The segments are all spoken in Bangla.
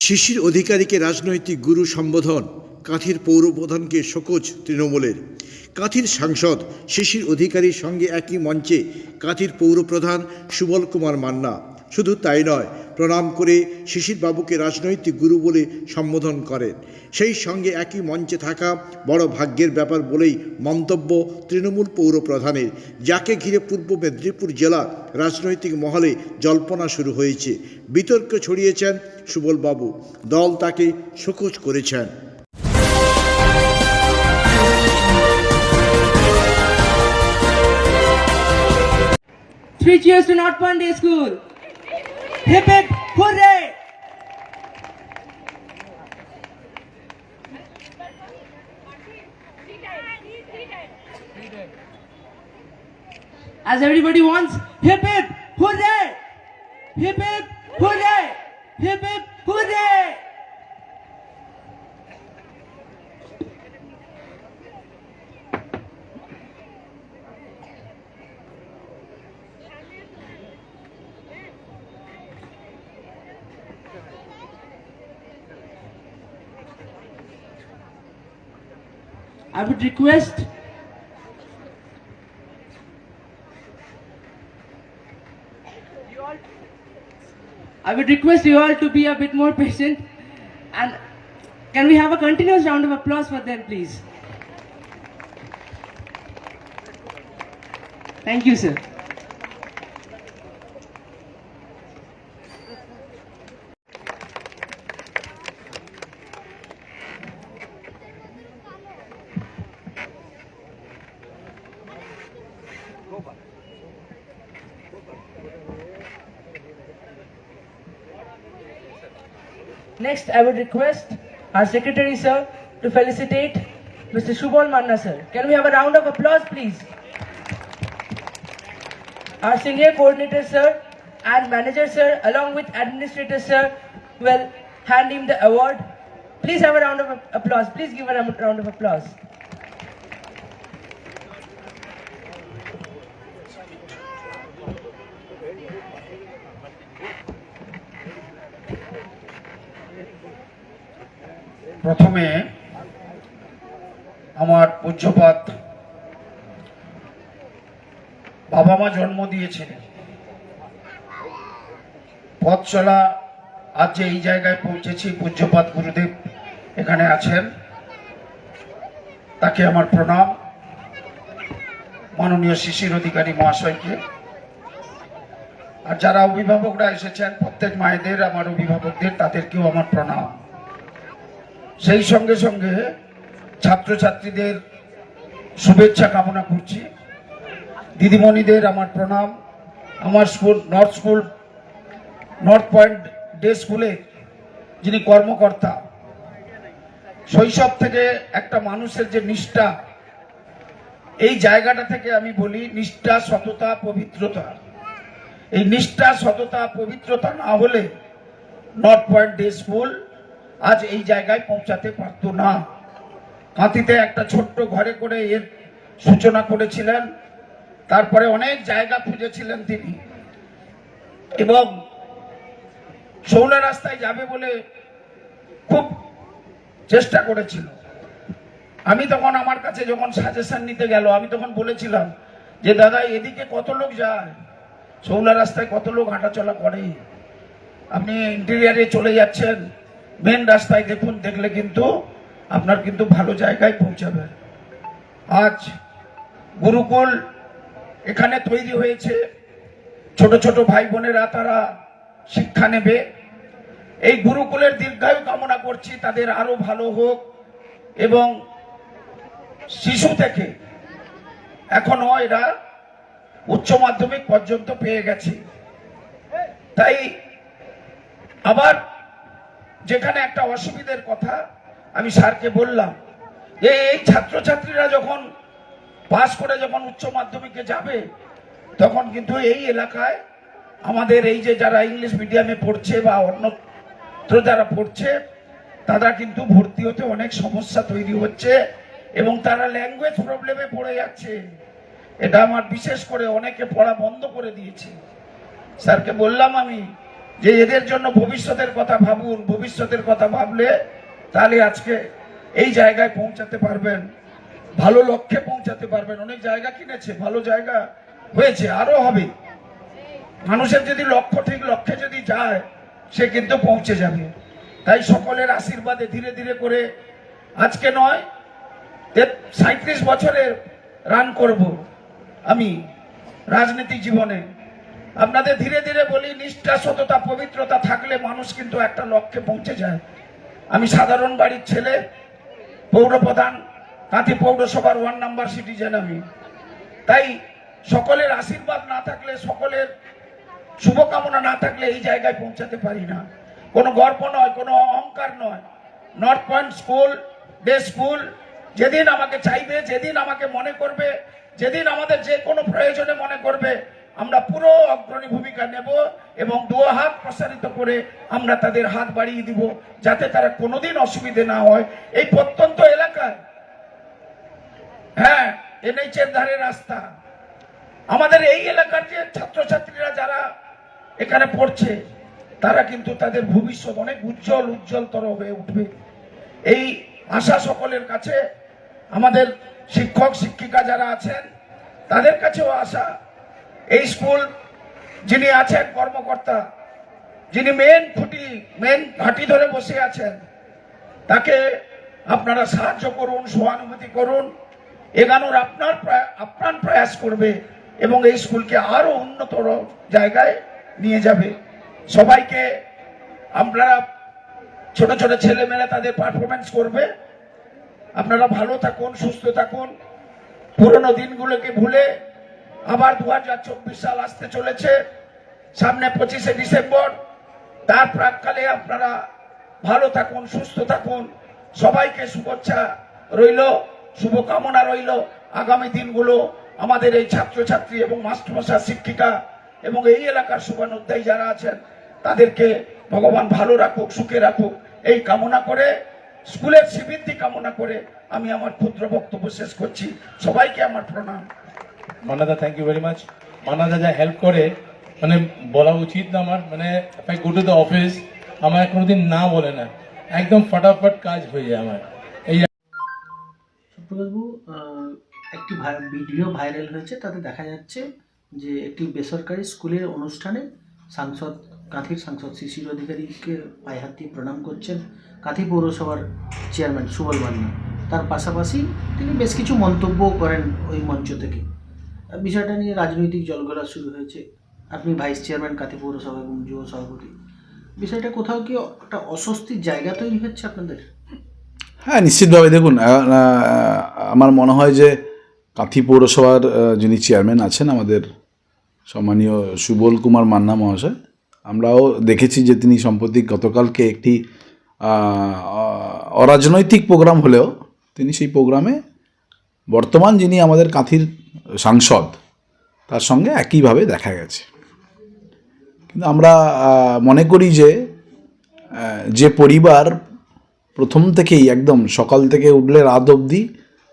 শিশির অধিকারীকে রাজনৈতিক গুরু সম্বোধন, কাঁথির পৌরপ্রধানকে শোকজ তৃণমূলের। কাঁথির সাংসদ, শিশির অধিকারীর সঙ্গে একই মঞ্চে কাঁথির পৌরপ্রধান সুবল কুমার মান্না। শুধু তাই নয়, প্রণাম করে শিশির বাবুকে রাজনৈতিক গুরু বলে সম্বোধন করেন। সেই সঙ্গে একই মঞ্চে থাকা বড় ভাগ্যের ব্যাপার বলেই মন্তব্য তৃণমূল পৌর প্রধানের যাকে ঘিরে পূর্ব মেদিনীপুর জেলা রাজনৈতিক মহলে জল্পনা শুরু হয়েছে। বিতর্ক ছড়িয়েছেন সুবলবাবু। দল তাকে শোকজ করেছেন। Three cheers to North Pandey School. Hip hip hooray! As everybody wants, hip hip hooray! Hip hip hooray! Hip hip hooray! I would request I would request you all to be a bit more patient and can we have a continuous round of applause for them please? Thank you sir. Next, I would request our secretary, sir, to felicitate Mr. Shubhal Manna, sir. Can we have a round of applause, please? Our senior coordinator, sir, and manager, sir, along with administrator, sir, will hand him the award. Please have a round of applause. Please give a round of applause. প্রথমে আমার পূজ্যপাত বাবা মা জন্ম দিয়েছিলেন পথ চলা আজ যে এই জায়গায় পৌঁছেছি পূজ্যপাত গুরুদেব এখানে আছেন। তাকে আমার প্রণাম। মাননীয় শিশির অধিকারী মহাশয়কে। আর যারা অভিভাবকরা এসেছেন, প্রত্যেক মায়েদের, আমার অভিভাবকদের, তাদেরকেও আমার প্রণাম। সেই সঙ্গে সঙ্গে ছাত্রছাত্রীদের শুভেচ্ছা কামনা করছি। দিদিমণিদের আমার প্রণাম। আমার school, north school, north point day স্কুলে যিনি কর্মকর্তা, শৈশব থেকে একটা মানুষের যে নিষ্ঠা, এই জায়গাটা থেকে আমি বলি নিষ্ঠা, সততা, পবিত্রতা। এই নিষ্ঠা, সততা, পবিত্রতা না হলে নর্থ পয়েন্ট ডে স্কুল আজ এই জায়গায় পৌঁছাতে পারতো না। কাঁথিতে একটা ছোট্ট ঘরে করে এর সূচনা করেছিলেন। তারপরে অনেক জায়গা খুঁজেছিলেন তিনি। এবং শৌলা রাস্তায় যাবে বলে খুব চেষ্টা করেছিল। আমি তখন আমার কাছে যখন সাজেশন নিতে গেল, আমি তখন বলেছিলাম যে, দাদা, এদিকে কত লোক যায়? শৌলা রাস্তায় কত লোক হাঁটাচলা করে? আপনি ইন্টেরিয়ারে চলে যাচ্ছেন। মেন রাস্তায় দেখুন, দেখলে কিন্তু আপনার কিন্তু ভালো জায়গায় পৌঁছাবে। আজ গুরুকুল এখানে তৈরি হয়েছে। ছোট ছোট ভাই বোনেরা তারা শিক্ষা নেবে। এই গুরুকুলের দীর্ঘায়ু কামনা করছি, তাদের আরও ভালো হোক এবং শিশু থেকে এখনও এরা উচ্চ মাধ্যমিক পর্যন্ত পেয়ে গেছে। তাই আবার যেখানে একটা অসুবিধের কথা আমি স্যারকে বললাম, যে এই ছাত্রছাত্রীরা যখন পাশ করে যখন উচ্চ মাধ্যমিকে যাবে, তখন কিন্তু এই এলাকায় আমাদের এই যে যারা ইংলিশ মিডিয়ামে পড়ছে বা অন্যত্র যারা পড়ছে, তারা কিন্তু ভর্তি হতে অনেক সমস্যা তৈরি হচ্ছে এবং তারা ল্যাঙ্গুয়েজ প্রবলেমে পড়ে যাচ্ছে। এটা আমার বিশেষ করে অনেকে পড়া বন্ধ করে দিয়েছে। স্যারকে বললাম আমি যে এদের জন্য ভবিষ্যতের কথা ভাবুন, ভবিষ্যতের কথা ভাবলে তাহলে আজকে এই জায়গায় পৌঁছাতে পারবেন, ভালো লক্ষ্যে পৌঁছাতে পারবেন। অনেক জায়গা কিনেছে, ভালো জায়গা হয়েছে, আরও হবে। মানুষের যদি লক্ষ্য ঠিক, লক্ষ্যে যদি যায়, সে কিন্তু পৌঁছে যাবে। তাই সকলের আশীর্বাদে ধীরে ধীরে করে আজকে নয় সাঁত্রিশ বছরের রান করব আমি রাজনীতি জীবনে। আপনাদের ধীরে ধীরে বলি, নিষ্ঠা, সততা, পবিত্রতা থাকলে মানুষ কিন্তু একটা লক্ষ্যে পৌঁছে যায়। আমি সাধারণ বাড়ির ছেলে, পৌরপ্রধান, কাঁথি পৌরসভার ওয়ান নাম্বার সিটিজেন আমি। তাই সকলের আশীর্বাদ না থাকলে, সকলের শুভকামনা না থাকলে এই জায়গায় পৌঁছাতে পারি না। কোনো গর্ব নয়, কোনো অহংকার নয়। North point school day school, যেদিন আমাকে চাইবে, যেদিন আমাকে মনে করবে, যেদিন আমাদের যে কোনো প্রয়োজনে মনে করবে আমরা পুরো অগ্রণী ভূমিকা নেব এবং দু হাত প্রসারিত করে আমরা তাদের হাত বাড়িয়ে দিব যাতে তারা কোনোদিন অসুবিধে না হয়। এই প্রত্যন্ত এলাকায় হ্যাঁ এনএইচ এর ধারে রাস্তা। আমাদের এই এলাকার যে ছাত্রছাত্রীরা যারা এখানে পড়ছে, তারা কিন্তু তাদের ভবিষ্যৎ অনেক উজ্জ্বল, উজ্জ্বলতর হয়ে উঠবে। এই আশা সকলের কাছে, আমাদের শিক্ষক, শিক্ষিকা যারা আছেন, তাদের কাছেও আশা। এই স্কুল যিনি আছেন কর্মকর্তা, যিনি মেন খুঁটি মেন ঘাঁটি ধরে বসে আছেন, তাকে আপনারা সাহায্য করুন, সহানুভূতি করুন, এগানোর আপনার আপ্রাণ প্রয়াস করবে এবং এই স্কুলকে আরও উন্নতর জায়গায় নিয়ে যাবে। সবাইকে আপনারা ছোট ছোট ছেলেমেয়েরা তাদের পারফরমেন্স করবে। আপনারা ভালো থাকুন, সুস্থ থাকুন। পুরনো দিনগুলোকে ভুলে আবার দু হাজার চব্বিশ সাল আসতে চলেছে, সামনে পঁচিশে ডিসেম্বর। তার প্রাককালে আপনারা ভালো থাকুন, সুস্থ থাকুন। সবাইকে শুভেচ্ছা রইল, শুভকামনা রইল আগামী দিনগুলো। আমাদের এই ছাত্রছাত্রী এবং মাস্টারমশা শিক্ষিকা এবং এই এলাকার শুভানুধ্যায়ী যারা আছেন, তাদেরকে ভগবান ভালো রাখুক, সুখে রাখুক। এই কামনা করে, স্কুলের শ্রীবৃদ্ধি কামনা করে আমি আমার ক্ষুদ্র বক্তব্য শেষ করছি। সবাইকে আমার প্রণাম। মান্নাদা থ্যাংক ইউ ভেরি মাচ মান্নাদা যা হেল্প করে মানে বলা উচিত না আমার মানে I go to the office আমার কোনোদিন না বলে না। একদম ফটাফট কাজ হয়ে যায় আমার। এই সুপ্রকাশবাবু একটি ভিডিও ভাইরাল হয়েছে, তাতে দেখা যাচ্ছে যে একটি বেসরকারি স্কুলের অনুষ্ঠানে সাংসদ, কাঁথির সাংসদ শিশির অধিকারীকে পায়ে হাত দিয়ে প্রণাম করছেন কাঁথি পৌরসভার চেয়ারম্যান সুবল মান্না। তার পাশাপাশি তিনি বেশ কিছু মন্তব্য করেন ওই মঞ্চ থেকে। বিষয়টা নিয়ে রাজনৈতিক জলঘোলা শুরু হয়েছে। আপনি ভাইস চেয়ারম্যান, কাঁথি পৌরসভা এবং যুব সভাপতি, বিষয়টা কোথাও কি একটা অস্বস্তির জায়গা তৈরি হচ্ছে আপনাদের? হ্যাঁ নিশ্চিতভাবে দেখুন আমার মনে হয় যে কাঁথি পৌরসভার যিনি চেয়ারম্যান আছেন আমাদের সম্মানীয় সুবল কুমার মান্না মহাশয়, আমরাও দেখেছি যে তিনি সম্প্রতি গতকালকে একটি অরাজনৈতিক প্রোগ্রাম হলেও তিনি সেই প্রোগ্রামে বর্তমান যিনি আমাদের কাঁথির সাংসদ, তার সঙ্গে একইভাবে দেখা গেছে। কিন্তু আমরা মনে করি যে যে পরিবার প্রথম থেকেই একদম সকাল থেকে উঠলে রাত অবধি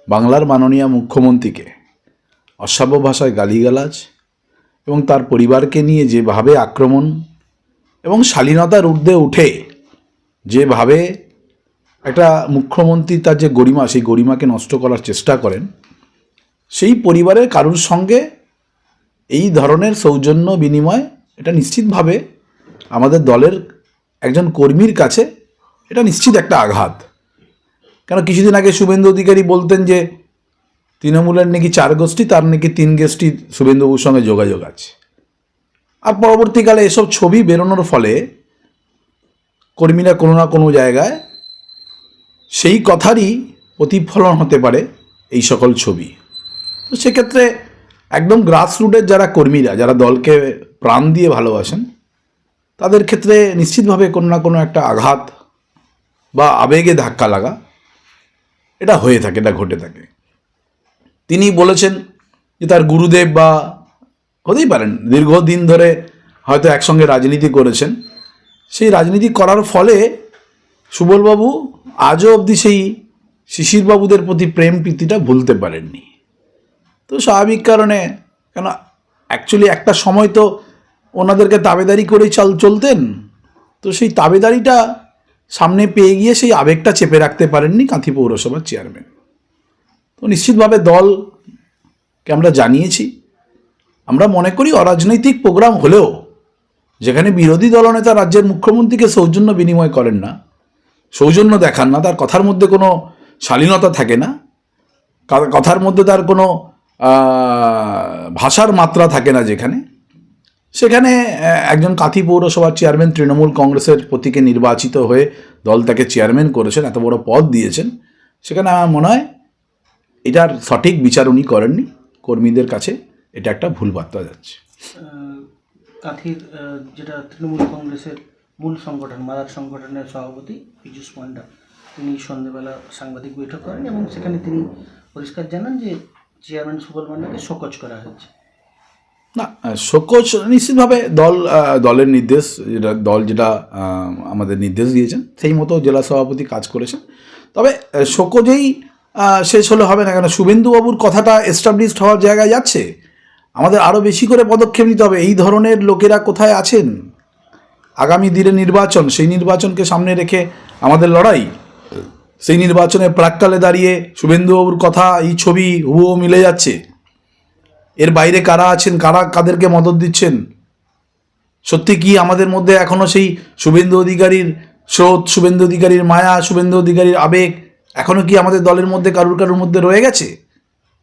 বাংলার মাননীয় মুখ্যমন্ত্রীকে অশ্রাব্য ভাষায় গালিগালাজ এবং তার পরিবারকে নিয়ে যেভাবে আক্রমণ এবং শালীনতার ঊর্ধ্বে উঠে যেভাবে একটা মুখ্যমন্ত্রী তার যে গরিমা, সেই গরিমাকে নষ্ট করার চেষ্টা করেন, সেই পরিবারের কারুর সঙ্গে এই ধরনের সৌজন্য বিনিময় এটা নিশ্চিতভাবে আমাদের দলের একজন কর্মীর কাছে এটা নিশ্চিত একটা আঘাত। কেন কিছুদিন আগে শুভেন্দু অধিকারী বলতেন যে, তৃণমূলের নাকি চার গোষ্ঠী, তার নাকি তিন গোষ্ঠী শুভেন্দুবাবুর সঙ্গে যোগাযোগ আছে। আর পরবর্তীকালে এসব ছবি বেরোনোর ফলে কর্মীরা কোনো না কোনো জায়গায় সেই কথারই প্রতিফলন হতে পারে এই সকল ছবি। তো সেক্ষেত্রে একদম গ্রাসরুটের যারা কর্মীরা, যারা দলকে প্রাণ দিয়ে ভালোবাসেন, তাদের ক্ষেত্রে নিশ্চিতভাবে কোনো না কোনো একটা আঘাত বা আবেগে ধাক্কা লাগা এটা হয়ে থাকে, এটা ঘটে থাকে। তিনি বলেছেন যে তার গুরুদেব বা হতেই পারেন, দীর্ঘদিন ধরে হয়তো একসঙ্গে রাজনীতি করেছেন। সেই রাজনীতি করার ফলে সুবলবাবু, আজও অবধি সেই শিশিরবাবুদের প্রতি প্রেম প্রীতিটা ভুলতে পারেননি। তো স্বাভাবিক কারণে, কেন অ্যাকচুয়ালি একটা সময় তো ওনাদেরকে তাবেদারি করেই চাল, চলতেন। তো সেই তাবেদারিটা সামনে পেয়ে গিয়ে সেই আবেগটা চেপে রাখতে পারেননি কাঁথি পৌরসভার চেয়ারম্যান তো নিশ্চিতভাবে দলকে আমরা জানিয়েছি। আমরা মনে করি অরাজনৈতিক প্রোগ্রাম হলেও, যেখানে বিরোধী দলনেতা রাজ্যের মুখ্যমন্ত্রীকে সৌজন্য বিনিময় করেন না সৌজন্য দেখান না, তার কথার মধ্যে কোনো শালীনতা থাকে না। কথার মধ্যে তার কোনো ভাষার মাত্রা থাকে না যেখানে। সেখানে একজন কাঁথি পৌরসভার চেয়ারম্যান তৃণমূল কংগ্রেসের প্রতীকে নির্বাচিত হয়ে দল তাকে চেয়ারম্যান করেছেন, এত বড় পদ দিয়েছেন। সেখানে আমার মনে হয়, এটার সঠিক বিচার উনি করেননি। কর্মীদের কাছে এটা একটা ভুল বার্তা যাচ্ছে। কাঁথির যেটা তৃণমূল কংগ্রেসের মূল সংগঠন, মাদার সংগঠনের সভাপতি পীযূষ পান্ডা তিনি সন্ধ্যেবেলা সাংবাদিক বৈঠক করেন এবং সেখানে তিনি পরিষ্কার জানান যে চেয়ারম্যান সুবল মান্নাকে শোকজ করা হয়েছে। না, শোকজ নিশ্চিতভাবে দল দলের নির্দেশ, যেটা দল যেটা আমাদের নির্দেশ দিয়েছেন, সেই মতো জেলা সভাপতি কাজ করেছেন। তবে শোকজেই শেষ হলে হবে না কেন? শুভেন্দুবাবুর কথাটা এস্টাবলিশড হওয়ার জায়গায় যাচ্ছে। আমাদের আরও বেশি করে পদক্ষেপ নিতে হবে। এই ধরনের লোকেরা কোথায় আছেন? আগামী দিনে নির্বাচন, সেই নির্বাচনকে সামনে রেখে আমাদের লড়াই? সেই নির্বাচনে প্রাককালে দাঁড়িয়ে শুভেন্দুবাবুর কথা, এই ছবি হুবহু মিলে যাচ্ছে। এর বাইরে কারা আছেন? কারা কাদেরকে মদত দিচ্ছেন? সত্যি কি আমাদের মধ্যে এখনও সেই শুভেন্দু অধিকারীর স্রোত, শুভেন্দু অধিকারীর মায়া, শুভেন্দু অধিকারীর আবেগ এখনও কি আমাদের দলের মধ্যে, কারুর কারুর মধ্যে রয়ে গেছে?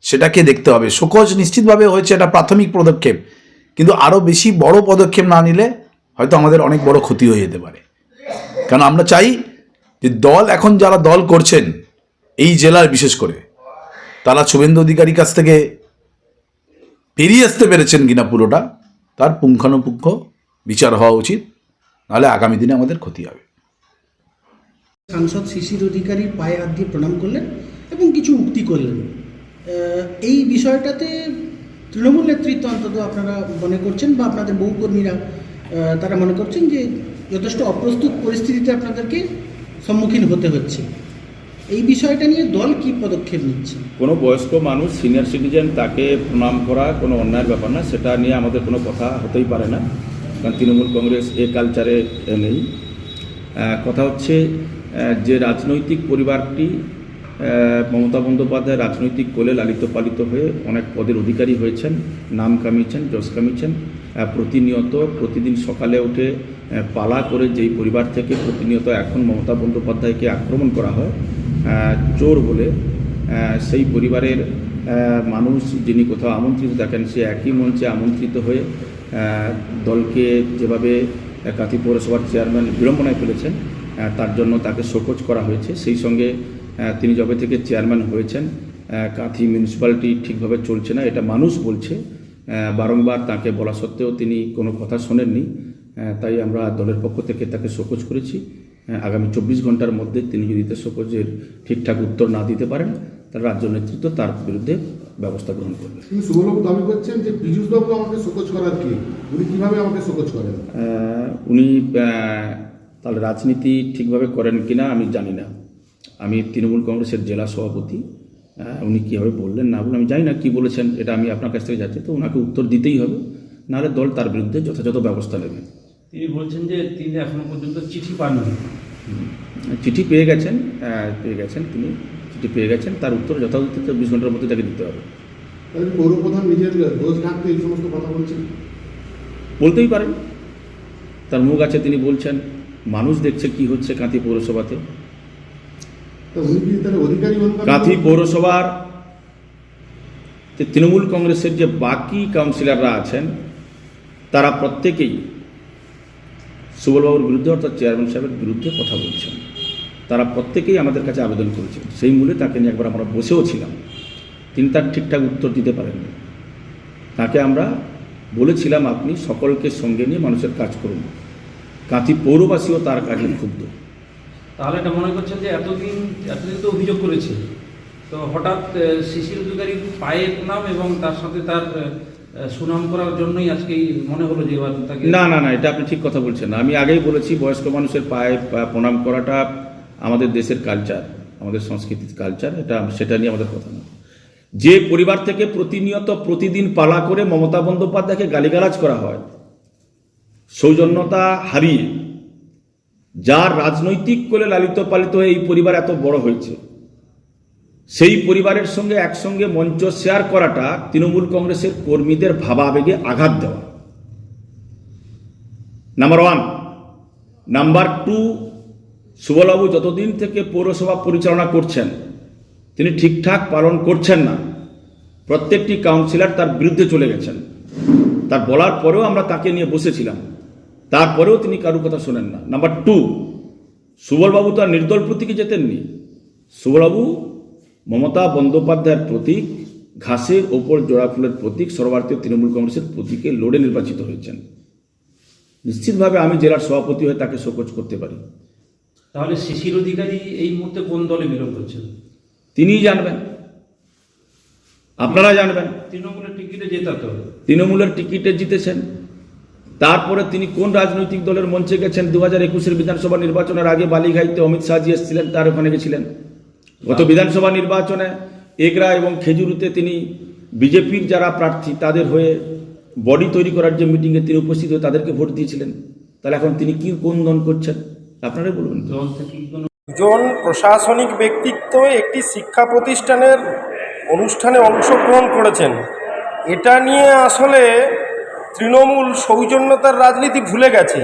সেটাকে দেখতে হবে। শোকজ নিশ্চিতভাবে হয়েছে এটা প্রাথমিক পদক্ষেপ। কিন্তু আরও বেশি বড় পদক্ষেপ না নিলে হয়তো আমাদের অনেক বড় ক্ষতি হয়ে যেতে পারে। কারণ আমরা চাই যে দল এখন যারা দল করছেন, এই জেলার বিশেষ করে, তারা শুভেন্দু অধিকারীর কাছ থেকে পেরিয়ে আসতে পেরেছেন কিনা পুরোটা, তার পুঙ্খানুপুঙ্খ বিচার হওয়া উচিত, নাহলে আগামী দিনে আমাদের ক্ষতি হবে। সাংসদ শিশির অধিকারীর পায়ে হাত দিয়ে প্রণাম করলেন এবং কিছু উক্তি করলেন। এই বিষয়টাতে তৃণমূল নেতৃত্ব অন্তত আপনারা মনে করছেন বা আপনাদের বহু কর্মীরা তারা মনে করছেন যে যথেষ্ট অপ্রস্তুত পরিস্থিতিতে আপনাদেরকে সম্মুখীন হতে হচ্ছে। এই বিষয়টা নিয়ে দল কি পদক্ষেপ নিচ্ছে? কোনো বয়স্ক মানুষ সিনিয়র সিটিজেন তাকে প্রণাম করা কোনো অন্যায়ের ব্যাপার না, সেটা নিয়ে আমাদের কোনো কথা হতেই পারে না, কারণ তৃণমূল কংগ্রেস এ কালচারে নেই। কথা হচ্ছে যে রাজনৈতিক পরিবারটি মমতা বন্দ্যোপাধ্যায় রাজনৈতিক কোলে লালিত পালিত হয়ে অনেক পদের অধিকারী হয়েছেন, নাম কামিয়েছেন, যশ কামিয়েছেন। প্রতিনিয়ত, প্রতিদিন সকালে উঠে পালা করে যেই পরিবার থেকে প্রতিনিয়ত এখন মমতা বন্দ্যোপাধ্যায়কে আক্রমণ করা হয় চোর বলে সেই পরিবারের মানুষ যিনি কোথাও আমন্ত্রিত থাকেন, সে একই মঞ্চে আমন্ত্রিত হয়ে দলকে যেভাবে কাঁথি পৌরসভার চেয়ারম্যান বিড়ম্বনায় ফেলেছেন তার জন্য তাকে শোকজ করা হয়েছে। সেই সঙ্গে তিনি যবে থেকে চেয়ারম্যান হয়েছেন কাঁথি মিউনিসিপ্যালিটি ঠিকভাবে চলছে না, এটা মানুষ বলছে। বারংবার তাকে বলা সত্ত্বেও তিনি কোনো কথা শোনেননি। তাই আমরা দলের পক্ষ থেকে তাকে শোকজ করেছি। আগামী চব্বিশ ঘণ্টার মধ্যে তিনি যদি তার শোকজের ঠিকঠাক উত্তর না দিতে পারেন তাহলে রাজ্য নেতৃত্ব তার বিরুদ্ধে ব্যবস্থা গ্রহণ করবে। শুভবাবু দাবি করছেন যে পীযূষবাবু আমাকে শোকজ করার কি? উনি কীভাবে আমাকে শোকজ করেন? উনি তাহলে রাজনীতি ঠিকভাবে করেন কিনা আমি জানি না। আমি তৃণমূল কংগ্রেসের জেলা সভাপতি। উনি কীভাবে বললেন না বললেন আমি জানি না কী বলেছেন এটা আমি আপনার কাছ থেকে যাচ্ছি তো ওনাকে উত্তর দিতেই হবে নাহলে দল তার বিরুদ্ধে যথাযথ ব্যবস্থা নেবে। তিনি বলছেন যে তিনি এখনও পর্যন্ত চিঠি পাননি। চিঠি পেয়ে গেছেন পেয়ে গেছেন তিনি চিঠি পেয়ে গেছেন তার উত্তর যথাযথ চব্বিশ ঘণ্টার মধ্যে তাকে দিতে হবে। পৌরপ্রধান নিজের দোষ ঢাকতে এই সমস্ত কথা বলছেন? বলতেই পারেন। তার মুখ আছে তিনি বলছেন মানুষ দেখছে কি হচ্ছে কাঁথি পৌরসভাতে তা উনি কি তাহলে অধিকারী অনুকারী কাঁথি পৌরসভার তৃণমূল কংগ্রেসের যে বাকি কাউন্সিলররা আছেন, তারা প্রত্যেকেই সুবলবাবুর বিরুদ্ধে অর্থাৎ চেয়ারম্যান সাহেবের বিরুদ্ধে কথা বলছেন। তারা প্রত্যেকেই আমাদের কাছে আবেদন করেছেন। সেই মূলে তাকে নিয়ে একবার আমরা বসেও ছিলাম। তিনি তার ঠিকঠাক উত্তর দিতে পারেননি। তাকে আমরা বলেছিলাম, আপনি সকলকে সঙ্গে নিয়ে মানুষের কাজ করুন। কাঁথি পৌরবাসীও তার কাজে ক্ষুব্ধ। তাহলে এটা মনে করছেন যে এতদিন এতদিন তো অভিযোগ করেছে। তো হঠাৎ শিশির অধিকারীর পায়ে নাম এবং তার সাথে তার সুনাম করার জন্যই আজকে মনে হলো যে না না না, এটা আপনি ঠিক কথা বলছেন। আমি আগেই বলেছি, বয়স্ক মানুষের পায়ে প্রণাম করাটা আমাদের দেশের কালচার আমাদের সংস্কৃতির কালচার এটা সেটা নিয়ে আমাদের কথা না। যে পরিবার থেকে প্রতিনিয়ত প্রতিদিন পালা করে মমতা বন্দ্যোপাধ্যায়কে গালিগালাজ করা হয়, সৌজন্যতা হারিয়ে যার রাজনৈতিক কোলে লালিত পালিত হয়ে এই পরিবার এত বড় হয়েছে। সেই পরিবারের সঙ্গে একসঙ্গে মঞ্চ শেয়ার করাটা তৃণমূল কংগ্রেসের কর্মীদের ভাবাবেগে আঘাত দেওয়া। নাম্বার ওয়ান নাম্বার টু সুবলবাবু যতদিন থেকে পৌরসভা পরিচালনা করছেন, তিনি ঠিকঠাক পালন করছেন না। প্রত্যেকটি কাউন্সিলর তার বিরুদ্ধে চলে গেছেন। তার বলার পরেও আমরা তাকে নিয়ে বসেছিলাম। তারপরেও তিনি কারও কথা শোনেন না। নাম্বার টু সুবলবাবু তো আর নির্দল প্রতীকে যেতেননি। সুবলবাবু মমতা বন্দ্যোপাধ্যায়ের প্রতীক ঘাসের ওপর জোড়া ফুলের প্রতীক সর্বভারতীয় তৃণমূল কংগ্রেসের প্রতীকে লড়ে নির্বাচিত হয়েছেন। নিশ্চিতভাবে আমি জেলার সভাপতি হয়ে তাকে শোকজ করতে পারি। তাহলে শিশির অধিকারী এই মুহূর্তে কোন দলে বিলং করছেন? তিনিই জানবেন। আপনারা জানবেন। তৃণমূলের টিকিটে জেতাতে হবে তৃণমূলের টিকিটে জিতেছেন। তারপরে তিনি কোন রাজনৈতিক দলের মঞ্চে গেছেন? দু হাজার একুশের বিধানসভা নির্বাচনের আগে বালিঘাইতে অমিত শাহজি এসেছিলেন তার ওখানে গেছিলেন। গত বিধানসভা নির্বাচনে এগরা এবং খেজুরুতে তিনি বিজেপির যারা প্রার্থী তাদের হয়ে বডি তৈরি করার যে মিটিংয়ে তিনি উপস্থিত হয়ে তাদেরকে ভোট দিয়েছিলেন। তাহলে এখন তিনি কি কোন দল করছেন? আপনারাই বলবেন একজন প্রশাসনিক ব্যক্তিত্ব একটি শিক্ষা প্রতিষ্ঠানের অনুষ্ঠানে অংশগ্রহণ করেছেন। এটা নিয়ে আসলে তৃণমূল সৌজন্যতার রাজনীতি ভুলে গেছে।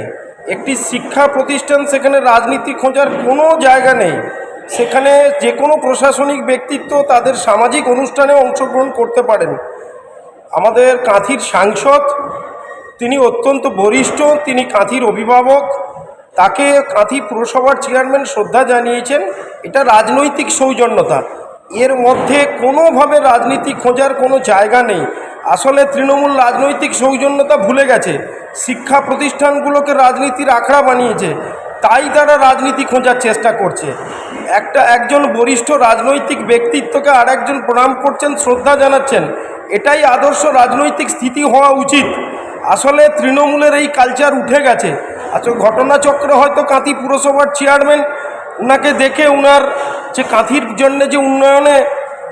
একটি শিক্ষা প্রতিষ্ঠান সেখানে রাজনীতি খোঁজার কোনো জায়গা নেই। সেখানে যে কোনো প্রশাসনিক ব্যক্তিত্ব তাদের সামাজিক অনুষ্ঠানে অংশগ্রহণ করতে পারেন। আমাদের কাঁথির সাংসদ, তিনি অত্যন্ত বরিষ্ঠ, তিনি কাঁথির অভিভাবক। তাকে কাঁথি পুরসভার চেয়ারম্যান শ্রদ্ধা জানিয়েছেন, এটা রাজনৈতিক সৌজন্যতা। এর মধ্যে কোনোভাবে রাজনীতি খোঁজার কোনো জায়গা নেই। আসলে তৃণমূল রাজনৈতিক সৌজন্যতা ভুলে গেছে। শিক্ষা প্রতিষ্ঠানগুলোকে রাজনীতির আখড়া বানিয়েছে। তাই তারা রাজনীতি খোঁজার চেষ্টা করছে। একটা একজন বরিষ্ঠ রাজনৈতিক ব্যক্তিত্বকে আর একজন প্রণাম করছেন, শ্রদ্ধা জানাচ্ছেন। এটাই আদর্শ রাজনৈতিক স্থিতি হওয়া উচিত। আসলে তৃণমূলের এই কালচার উঠে গেছে। আচ্ছা ঘটনাচক্রে হয়তো কাঁথি পুরসভার চেয়ারম্যান ওনাকে দেখে উনার যে কাঁথির জন্য যে উন্নয়নে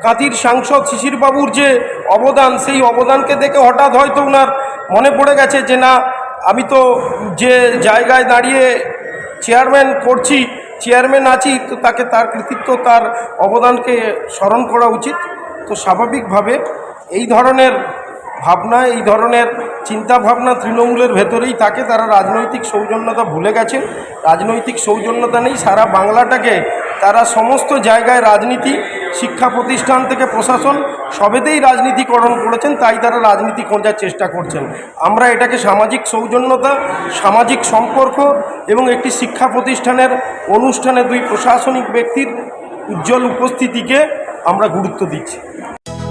কাঁথির সাংসদ শিশিরবাবুর যে অবদান, সেই অবদানকে দেখে হঠাৎ হয়তো ওনার মনে পড়ে গেছে যে না, আমি তো যে জায়গায় দাঁড়িয়ে চেয়ারম্যান করছি, চেয়ারম্যান আছি, তো তাকে তার কৃতিত্ব, তার অবদানকে স্মরণ করা উচিত। তো স্বাভাবিকভাবে এই ধরনের ভাবনা, এই ধরনের চিন্তা ভাবনা তৃণমূলের ভেতরেই থাকে। তারা রাজনৈতিক সৌজন্যতা ভুলে গেছেন। রাজনৈতিক সৌজন্যতা নেই, সারা বাংলাটাকে তারা সমস্ত জায়গায় রাজনীতি, শিক্ষা প্রতিষ্ঠান থেকে প্রশাসন সবেতেই রাজনীতিকরণ করেছেন, তাই তারা রাজনীতি খোঁজার চেষ্টা করছেন। আমরা এটাকে সামাজিক সৌজন্যতা, সামাজিক সম্পর্ক এবং একটি শিক্ষা প্রতিষ্ঠানের অনুষ্ঠানে দুই প্রশাসনিক ব্যক্তির উজ্জ্বল উপস্থিতিকে আমরা গুরুত্ব দিচ্ছি।